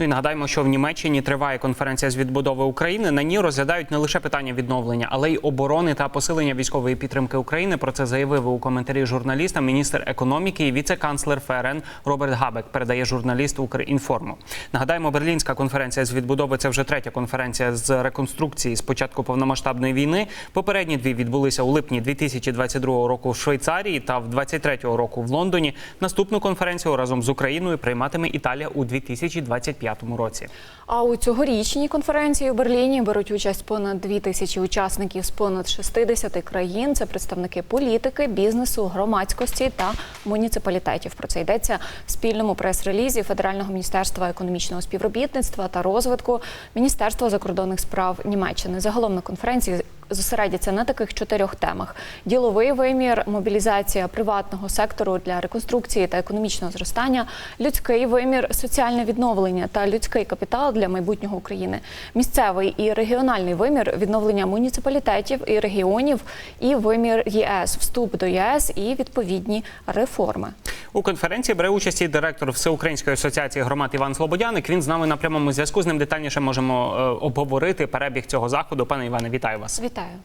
Ну і нагадаємо, що в Німеччині триває конференція з відбудови України. На ній розглядають не лише питання відновлення, але й оборони та посилення військової підтримки України. Про це заявив у коментарі журналістам міністр економіки і віце-канцлер ФРН Роберт Габек. Передає журналіст Укрінформу. Нагадаємо, Берлінська конференція з відбудови це вже третя конференція з реконструкції з початку повномасштабної війни. Попередні дві відбулися у липні 2022 року в Швейцарії та в 23 року в Лондоні. Наступну конференцію разом з Україною прийматиме Італія у 2025 році. А у цьогорічній конференції у Берліні беруть участь понад дві тисячі учасників з понад 60 країн. Це представники політики, бізнесу, громадськості та муніципалітетів. Про це йдеться в спільному прес-релізі Федерального міністерства економічного співробітництва та розвитку Міністерства закордонних справ Німеччини. Загалом на конференції зосередяться на таких чотирьох темах: діловий вимір, мобілізація приватного сектору для реконструкції та економічного зростання, людський вимір, соціальне відновлення та людський капітал для майбутнього України, місцевий і регіональний вимір, відновлення муніципалітетів і регіонів, і вимір ЄС, вступ до ЄС і відповідні реформи. У конференції бере участь і директор Всеукраїнської асоціації громад Іван Слободяник. Він з нами на прямому зв'язку. З ним детальніше можемо е, обговорити перебіг цього заходу. Пане Іване, вітаю вас. Вітаю.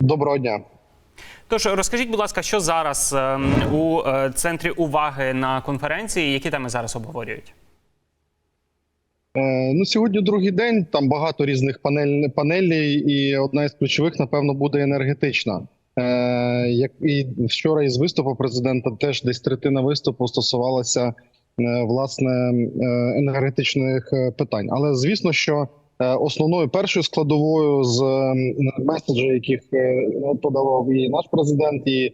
Доброго дня. Тож розкажіть, будь ласка, що зараз е, у е, центрі уваги на конференції, які теми зараз обговорюють? Е, ну, сьогодні другий день. Там багато різних панель, панелей, і одна із ключових, напевно, буде енергетична. Е, як і вчора із виступу президента теж десь третина виступу стосувалася е, власне е, енергетичних питань. Але звісно, що основною першою складовою з меседжів, яких е, подавав і наш президент, і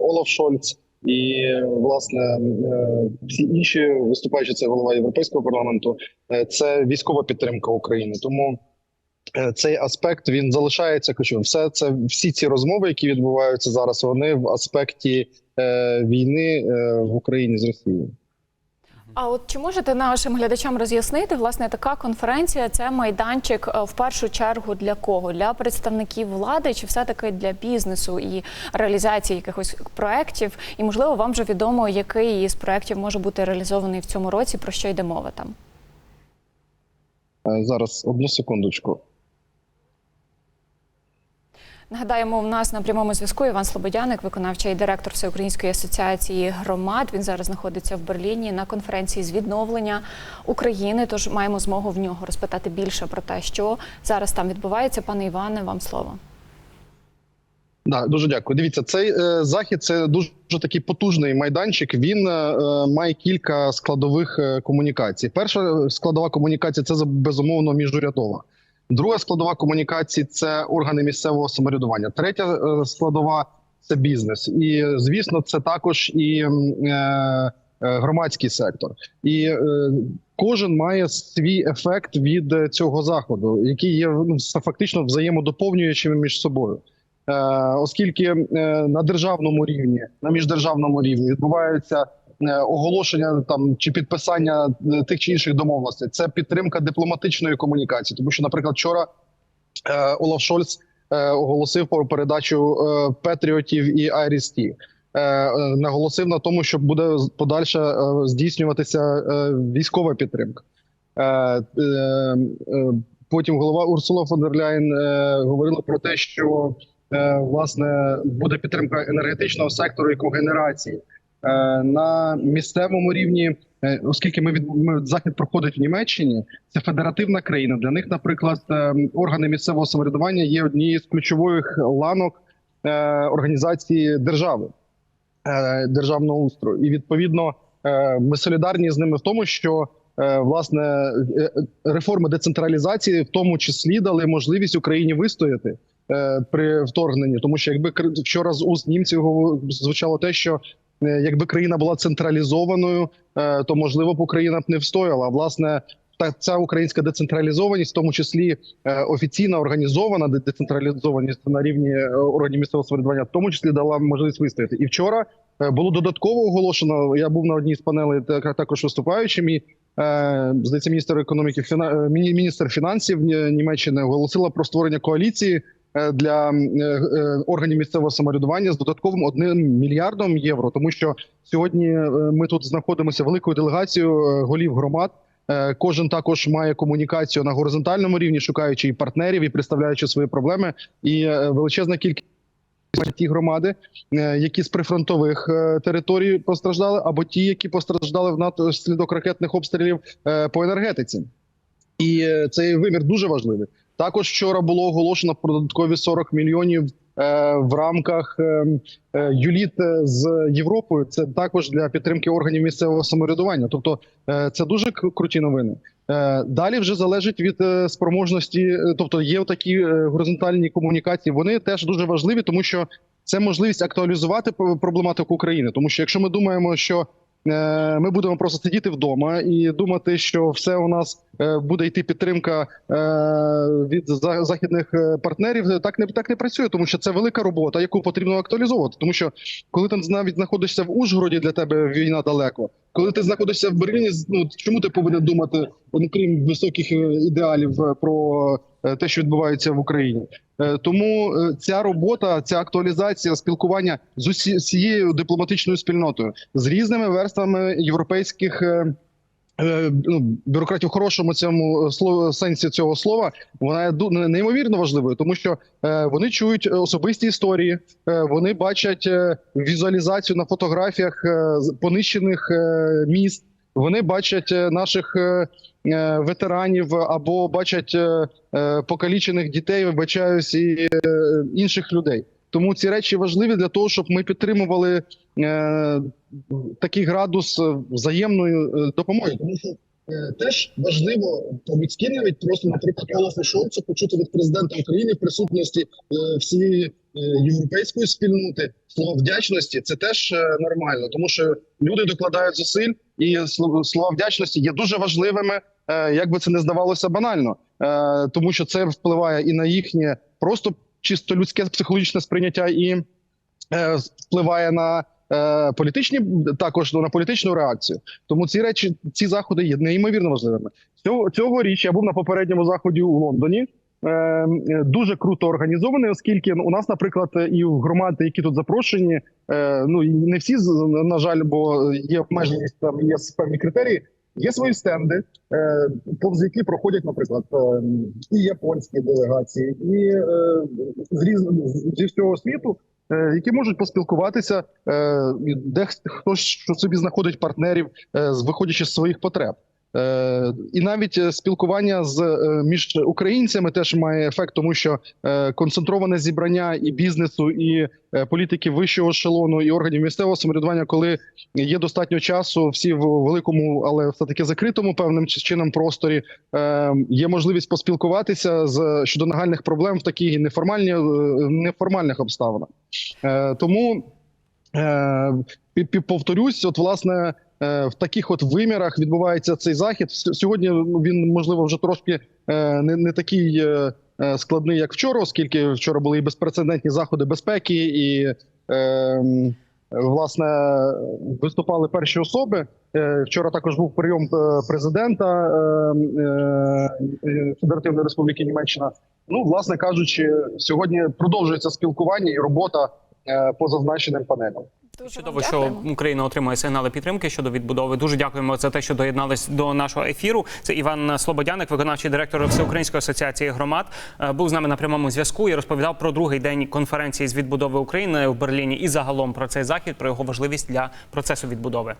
Олаф Шольц. І власне всі інші виступаючи, це голова Європейського парламенту, це військова підтримка України. Тому цей аспект він залишається ключовим. Все це всі ці розмови, які відбуваються зараз, вони в аспекті е, війни е, в Україні з Росією. А от чи можете нашим глядачам роз'яснити, власне, така конференція це майданчик е, в першу чергу для кого? Для представників влади, чи все-таки для бізнесу і реалізації якихось проєктів? І можливо, вам вже відомо, який із проєктів може бути реалізований в цьому році, про що йде мова там? Е, зараз одну секундочку. Нагадаємо, у нас на прямому зв'язку Іван Слободяник, виконавчий директор Всеукраїнської асоціації громад. Він зараз знаходиться в Берліні на конференції з відновлення України. Тож маємо змогу в нього розпитати більше про те, що зараз там відбувається. Пане Іване, вам слово. Да, дуже дякую. Дивіться, цей е, захід це дуже такий потужний майданчик. Він е, має кілька складових е, комунікацій. Перша складова комунікація це безумовно міжурядова. Друга складова комунікації це органи місцевого самоврядування. Третя е, складова це бізнес. І звісно, це також і е, е, громадський сектор. І кожен має свій ефект від цього заходу, який є ну, фактично взаємодоповнюючими між собою. Оскільки на державному рівні, на міждержавному рівні відбуваються оголошення там чи підписання е, тих чи інших домовленостей, це підтримка дипломатичної комунікації. Тому що, наприклад, вчора е, Олаф Шольц е, оголосив про передачу е, Петріотів і Айрісті. Наголосив на тому, що буде подальше е, здійснюватися е, військова підтримка. Е, е, е, Потім голова Урсула фон дер Ляйн е, говорила про те, що е, власне буде підтримка енергетичного сектору і когенерації е, на місцевому рівні. Е, Оскільки ми від захід проходить в Німеччині, це федеративна країна. Для них, наприклад, е, органи місцевого самоврядування є однією з ключових ланок е, організації держави е, державного устрою, і відповідно е, ми солідарні з ними в тому, що е, власне е, реформи децентралізації, в тому числі дали можливість Україні вистояти е, при вторгненні, тому що якби вчора з уст німців звучало те, що е, якби країна була централізованою, е, то можливо б Україна б не встояла. Власне, та ця українська децентралізованість, в тому числі е, офіційна організована децентралізованість на рівні е, органів місцевого самоврядування, в тому числі дала можливість вистояти. І вчора е, було додатково оголошено. Я був на одній з панелей, так- також виступаючим. І е, здається, міністр економіки е, міністр фінансів Німеччини оголосила про створення коаліції е, для м, е, е, органів місцевого самоврядування з додатковим одним мільярдом євро. Тому що сьогодні е, ми тут знаходимося великою делегацією е, голів громад. Е, Кожен також має комунікацію на горизонтальному рівні, шукаючи і партнерів, і представляючи свої проблеми. І е, величезна кількість ті громади, е, які з прифронтових е, територій постраждали, або ті, які постраждали внаслідок ракетних обстрілів е, по енергетиці. І е, цей вимір дуже важливий. Також вчора було оголошено про додаткові 40 мільйонів е, в рамках е, е, юліт з Європою. Це також для підтримки органів місцевого самоврядування. Тобто, це дуже круті новини. Далі вже залежить від спроможності, тобто є такі горизонтальні комунікації. Вони теж дуже важливі, тому що це можливість актуалізувати проблематику України. Тому що якщо ми думаємо, що ми будемо просто сидіти вдома і думати, що все у нас е, буде йти підтримка е, від західних е, партнерів, так не так не працює, тому що це велика робота, яку потрібно актуалізовувати. Тому що коли ти навіть знаходишся в Ужгороді, для тебе війна далеко. Коли ти знаходишся в Берліні, ну чому ти повинен думати, крім високих е, ідеалів е, про е, те, що відбувається в Україні? Е, Тому е, ця робота, ця актуалізація спілкування з усі- всією дипломатичною спільнотою, з різними верствами європейських. е, е, Ну, бюрократів хорошому цьому сенсі цього слова вона є неймовірно важливою, тому що е, вони чують особисті історії, е, вони бачать е, візуалізацію на фотографіях е, понищених е, міст. Вони бачать е, наших е, е, ветеранів або бачать покалічених дітей, вибачаюсь, і інших людей. Тому ці речі важливі для того, щоб ми підтримували такий градус взаємної допомоги. Е, теж важливо по-людськи навіть просто, наприклад, Олафа Шольца почути від президента України в присутності е, всієї е, європейської спільноти слова вдячності. Це теж нормально, тому що люди докладають зусиль, і сло- слова вдячності є дуже важливими, як би це не здавалося банально, тому що це впливає і на їхнє просто чисто людське психологічне сприйняття, і впливає на е, політичні також на політичну реакцію. Тому ці речі, ці заходи є неймовірно важливими. Цього цьогоріч я був на попередньому заході у Лондоні. Е, дуже круто організований, оскільки у нас, наприклад, і в громади, які тут запрошені, е, ну не всі на жаль, бо є обмеженість там є певні критерії. Є свої стенди, повз які проходять, наприклад, і японські делегації, і з різного зі всього світу, які можуть поспілкуватися, е, де хтось що собі знаходить партнерів, е, виходячи з своїх потреб. Е, і навіть е, спілкування з е, між українцями теж має ефект, тому що е, концентроване зібрання і бізнесу, і е, політики вищого ешелону, і органів місцевого самоврядування, коли є достатньо часу, всі в великому, але все таки закритому певним чином просторі, е, є можливість поспілкуватися з щодо нагальних проблем в такій неформальні е, неформальних обставинах. Е, тому е, повторюсь, от власне. е, В таких от вимірах відбувається цей захід. Сьогодні ну, він можливо вже трошки не, не такий складний, як вчора, оскільки вчора були і безпрецедентні заходи безпеки, і е, власне виступали перші особи. Е, Вчора також був прийом е, президента е, Федеративної Республіки Німеччина. Ну, власне кажучи, сьогодні продовжується спілкування і робота по зазначеним панелям. Дуже Чудово, що. Україна отримує сигнали підтримки щодо відбудови. Дуже дякуємо за те, що доєднались до нашого ефіру. Це Іван Слободяник, виконавчий директор Всеукраїнської асоціації громад, е, був з нами на прямому зв'язку і розповідав про другий день конференції з відбудови України в Берліні і загалом про цей захід, про його важливість для процесу відбудови.